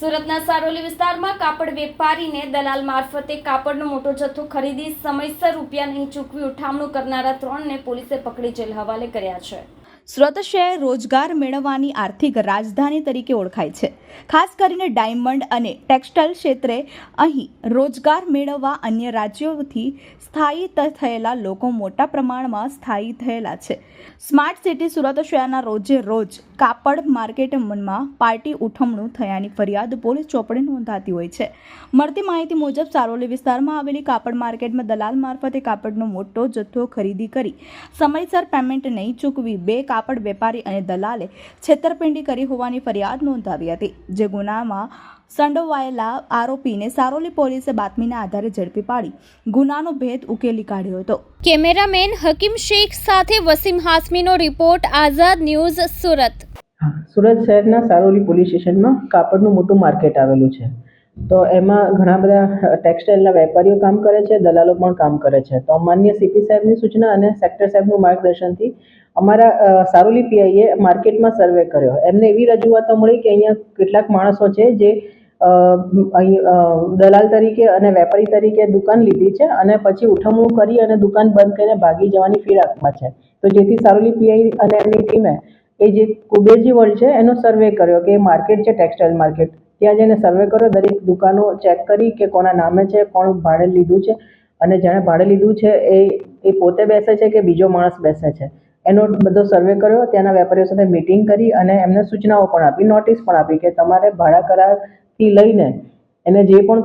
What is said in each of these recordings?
સુરતના સારોલી વિસ્તારમાં કાપડ વેપારીને દલાલ મારફતે કાપડનો મોટો જથ્થો ખરીદી સમયસર રૂપિયા નહીં ચૂકવી ઉઠામણું કરનારા ત્રણને પોલીસે પકડી જેલ હવાલે કર્યા છે. સુરત શહેર રોજગાર મેળવવાની આર્થિક રાજધાની તરીકે ઓળખાય છે. ખાસ કરીને ડાયમંડ અને ટેક્સટાઇલ ક્ષેત્રે અહીં રોજગાર મેળવવા અન્ય રાજ્યોથી સ્થાયી થયેલા લોકો મોટા પ્રમાણમાં સ્થાયી થયેલા છે. સ્માર્ટ સિટી સુરત, શહેરના રોજે રોજ કાપડ માર્કેટમાં પાર્ટી ઉઠમણું થયાની ફરિયાદ પોલીસ ચોપડે નોંધાતી હોય છે. મળતી માહિતી મુજબ સારોલી વિસ્તારમાં આવેલી કાપડ માર્કેટમાં દલાલ મારફતે કાપડનો મોટો જથ્થો ખરીદી કરી સમયસર પેમેન્ટ નહીં ચૂકવી બે કાપડ વેપારી અને દલાલે છેતરપિંડી કરી હોવાની ફરિયાદ નોંધાવી હતી. જે ગુનામાં સંડોવાયેલા આરોપીને સારોલી પોલીસે બાતમીના આધારે ઝડપી પાડી ગુનાનો ભેદ ઉકેલી કાઢ્યો હતો. કેમેરામેન હકીમ શેખ સાથે વસીમ હાસમીનો રિપોર્ટ આઝાદ ન્યૂઝ સુરત. સુરત શહેરના સારોલી પોલીસ સ્ટેશનમાં કાપડનું મોટું માર્કેટ આવેલું છે. તો એમાં ઘણા બધા ટેક્સટાઇલના વેપારીઓ કામ કરે છે, દલાલો પણ કામ કરે છે. તો માન્ય સીપી સાહેબની સૂચના અને સેક્ટર સાહેબનું માર્ગદર્શનથી અમારા સારોલી પીઆઈએ માર્કેટમાં સર્વે કર્યો. એમને એવી રજૂઆતો મળી કે અહીંયા કેટલાક માણસો છે જે દલાલ તરીકે અને વેપારી તરીકે દુકાન લીધી છે અને પછી ઉઠમણું કરી અને દુકાન બંધ કરીને ભાગી જવાની ફિરાકમાં છે. તો જેથી સારોલી પીઆઈ અને એમની ટીમે એ જે કુબેરજી વર્લ્ડ છે, એનો સર્વે કર્યો કે એ માર્કેટ છે ટેક્સટાઇલ માર્કેટ ત્યાં જઈને સર્વે કર્યો, દરેક દુકાનો ચેક કરી કે કોના નામે છે, કોણ ભાડે લીધું છે. અને જેણે ભાડે લીધું છે, એ એ પોતે બેસે છે કે બીજો માણસ બેસે છે. એનો બધો સર્વે કર્યો, ત્યાંના વેપારીઓ સાથે મિટિંગ કરી અને એમને સૂચનાઓ પણ આપી નોટિસ પણ આપી કે તમારે ભાડા કરારથી લઈને એને જે પણ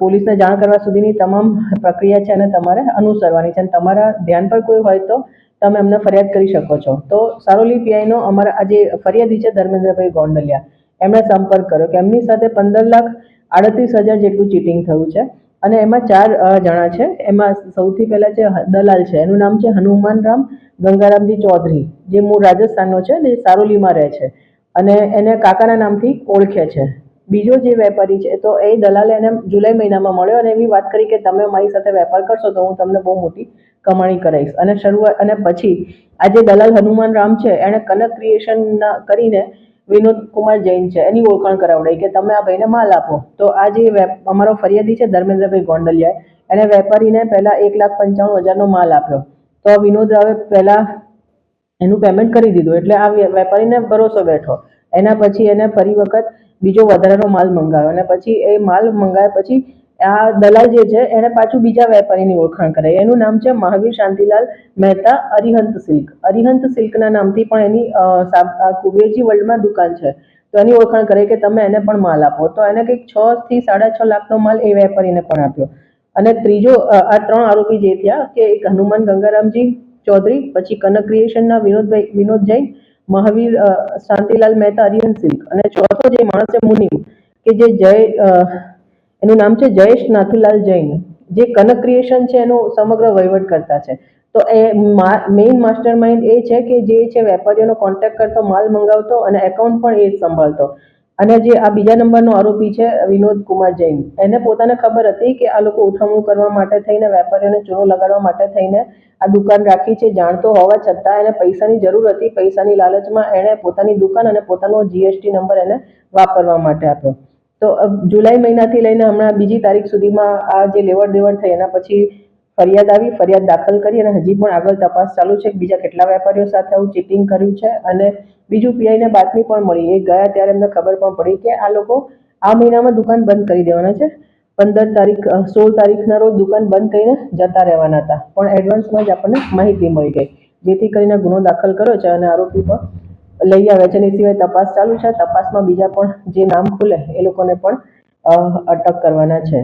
પોલીસને જાણ કરવા સુધીની તમામ પ્રક્રિયા છે એને તમારે અનુસરવાની છે. અને તમારા ધ્યાન પર કોઈ હોય તો તમે અમને ફરિયાદ કરી શકો છો. તો સારોલી પીઆઈનો અમારા જે ફરિયાદી છે ધર્મેન્દ્રભાઈ ગોંડલિયા. એમણે સંપર્ક કર્યો કે એમની સાથે પંદર લાખ આડત્રીસ હજાર જેટલું ચીટિંગ થયું છે અને એમાં ચાર જણા છે. એમાં સૌથી પહેલાં છે દલાલ છે, એનું નામ છે હનુમાન રામ ગંગારામજી ચૌધરી, જે મૂળ રાજસ્થાનનો છે ને એ સારોલીમાં રહે છે. અને એને કાકાના નામથી ઓળખે છે. બીજો જે વેપારી છે, તો એ દલાલે એને જુલાઈ મહિનામાં મળ્યો અને એવી વાત કરી કે તમે મારી સાથે વેપાર કરશો તો હું તમને બહુ મોટી કમાણી કરાવીશ. અને શરૂઆત, અને પછી આ જે દલાલ હનુમાન રામ છે, એણે કનક ક્રિએશનના કરીને વિનોદ કુમાર જૈન છે, એની ઓળખાણ કરાવડાવી કે તમે આ ભાઈને માલ આપો. તો આ જે અમારો ફરિયાદી છે ધર્મેન્દ્રભાઈ ગોંડલિયાએ, એણે વેપારીને પહેલાં એક લાખ પંચાણું હજારનો માલ આપ્યો. તો વિનોદ રાવે પહેલાં એનું પેમેન્ટ કરી દીધું, એટલે આ વેપારીને ભરોસો બેઠો. એના પછી એને ફરી વખત બીજો વધારાનો માલ મંગાવ્યો અને પછી એ માલ મંગાવ્યા પછી આ દલાલ જે છે એને પાછું બીજા વેપારીની ઓળખાણ કરાવી એનું નામ છે મહાવીર શાંતિલાલ મહેતા અરિહંત સિલ્ક. અરિહંત સિલ્કના નામથી પણ એની કુબેરજી વર્લ્ડમાં દુકાન છે. તો એની ઓળખાણ કરે કે તમે એને પણ માલ આપો. તો એને કંઈક છ થી સાડા છ લાખનો માલ એ વેપારીને પણ આપ્યો. અને ત્રીજો આ ત્રણ આરોપી જે થયા કે એક હનુમાન ગંગારામજી ચૌધરી, પછી કનક ક્રિએશનના વિનોદભાઈ, વિનોદ જૈન મહાવીર શાંતિલાલ મહેતા અરિયન સિલ્ક અને ચોથો જે માણસ છે મુનિમ, કે જે જય એનું નામ છે જયેશ નાથુલાલ જૈન, જે કનક ક્રિએશન છે એનો સમગ્ર વહીવટ કરતા છે. તો એ મેઇન માસ્ટર માઇન્ડ એ છે કે જે છે વેપારીઓનો કોન્ટેક્ટ કરતો, માલ મંગાવતો અને એકાઉન્ટ પણ એ જ સંભાળતો. અને જે આ બીજા નંબરનો આરોપી છે, વિનોદ કુમાર જૈન, એને પોતાને ખબર હતી કે આ લોકો ઉઠવણું કરવા માટે થઈને, વેપારીઓને ચૂનો લગાડવા માટે થઈને આ દુકાન રાખી છે. જાણતો હોવા છતાં એને પૈસાની જરૂર હતી. પૈસાની લાલચમાં એણે પોતાની દુકાન અને પોતાનો જીએસટી નંબર એને વાપરવા માટે આપ્યો. તો જુલાઈ મહિનાથી લઈને હમણાં બીજી તારીખ સુધીમાં આ જે લેવડ દેવડ થઈ, એના પછી ફરિયાદ આવી, ફરિયાદ દાખલ કરી અને હજી પણ આગળ તપાસ ચાલુ છે બીજા કેટલા વેપારીઓ સાથે આવું ચીટિંગ કર્યું છે અને બીજું પીઆઈને બાતમી પણ મળી. એ ગયા ત્યારે એમને ખબર પણ પડી કે આ લોકો આ મહિનામાં દુકાન બંધ કરી દેવાના છે. પંદર તારીખ સોળ તારીખના રોજ દુકાન બંધ કરીને જતા રહેવાના હતા. પણ એડવાન્સમાં જ આપણને માહિતી મળી ગઈ. જેથી કરીને ગુનો દાખલ કર્યો છે અને આરોપી પણ લઈ આવ્યા છે. એ સિવાય તપાસ ચાલુ છે. તપાસમાં બીજા પણ જે નામ ખુલે, એ લોકોને પણ અટક કરવાના છે.